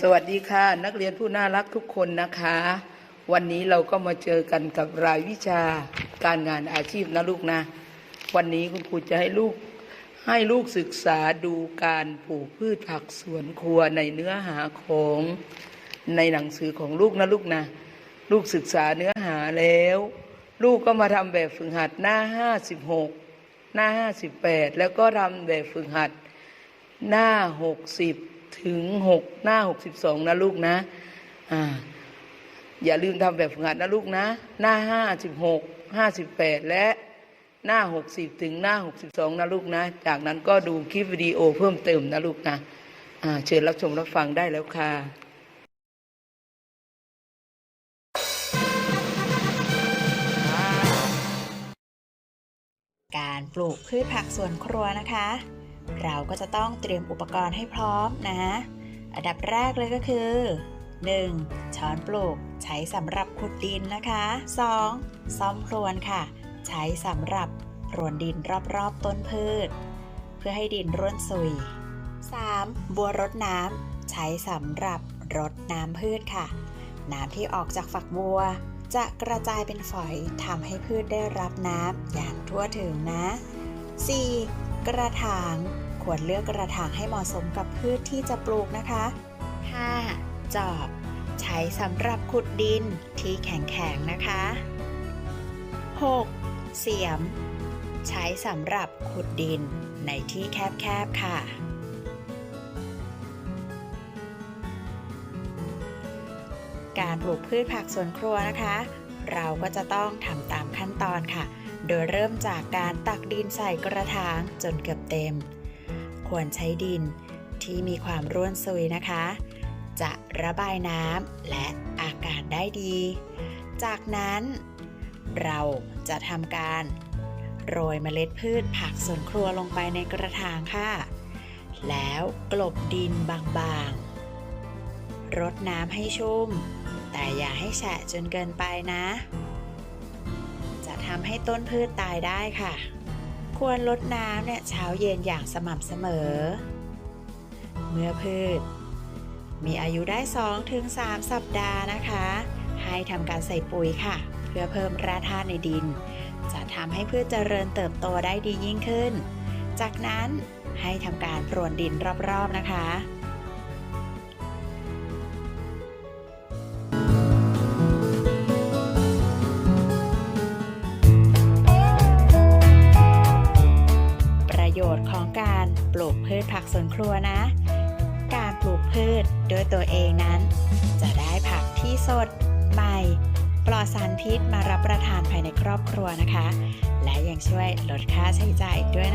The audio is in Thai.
สวัสดีค่ะ นักเรียนผู้น่ารักทุกคนนะคะ วันนี้เราก็มาเจอกันกับรายวิชาการงานอาชีพนะลูกนะ วันนี้คุณครูจะให้ลูกให้ลูกศึกษาดูการปลูกพืชผักสวนครัวในเนื้อหาของในหนังสือของลูกนะลูกนะ ลูกศึกษาเนื้อหาแล้ว ลูกก็มาทำแบบฝึกหัดหน้าห้าสิบหกหน้าห้าสิบแปดแล้วก็ทำแบบฝึกหัดหน้าหกสิบ ถึงหกหน้าหกสิบสองนะลูกนะ อ่า อย่าลืมทำแบบฝึกหัดนะลูกนะ หน้าห้าสิบหกห้าสิบแปดและหน้าหกสิบถึงหน้าหกสิบสองนะลูกนะ จากนั้นก็ดูคลิปวิดีโอเพิ่มเติมนะลูกนะ อ่า เชิญรับชมรับฟังได้แล้วค่ะการปลูกพืชผักสวนครัวนะคะ เราก็จะต้องเตรียมอุปกรณ์ให้พร้อมนะ อันดับแรกเลยก็คือ 1. ช้อนปลูกใช้สำหรับขุดดินนะคะ 2. ซ่อมพรวนค่ะ ใช้สำหรับพรวนดินรอบๆต้นพืช เพื่อให้ดินร่วนซุย 3. บัวรดน้ำใช้สำหรับรดน้ำพืชค่ะ น้ำที่ออกจากฝักบัว จะกระจายเป็นฝอยทำให้พืชได้รับน้ำอย่างทั่วถึงนะ 4. กระถาง ควรเลือกกระถางให้เหมาะสมกับพืชที่จะปลูกนะคะ 5. จอบ ใช้สำหรับขุดดินที่แข็งๆนะคะ 6. เสียม ใช้สำหรับขุดดินในที่แคบๆค่ะ การปลูกพืชผักสวนครัวนะคะ เราก็จะต้องทำตามขั้นตอนค่ะ โดยเริ่มจากการตักดินใส่กระถางจนเกือบเต็ม ควรใช้ดินที่มีความร่วนซุยนะคะ จะระบายน้ำและอากาศได้ดี จากนั้นเราจะทำการโรยเมล็ดพืชผักสวนครัวลงไปในกระถางค่ะ แล้วกลบดินบางๆ รดน้ำให้ชุ่ม แต่อย่าให้แฉะจนเกินไปนะจะ ทำให้ต้นพืชตายได้ค่ะ ควรลดน้ำเนี่ยเช้าเย็นอย่างสม่ำเสมอ เมื่อพืช มีอายุได้ 2-3 สัปดาห์นะคะ ให้ทำการใส่ปุ๋ยค่ะ เพื่อเพิ่มแร่ธาตุในดิน จะทำให้พืชเจริญเติบโตได้ดียิ่งขึ้น จากนั้นให้ทำการพรวนดินรอบๆนะคะ ของการปลูกพืชผักสวนครัวนะ การปลูกพืชด้วยตัวเองนั้น จะได้ผักที่สดใหม่ ปลอดสารพิษมารับประทานภายในครอบครัวนะคะ และยังช่วยลดค่าใช้จ่ายด้วย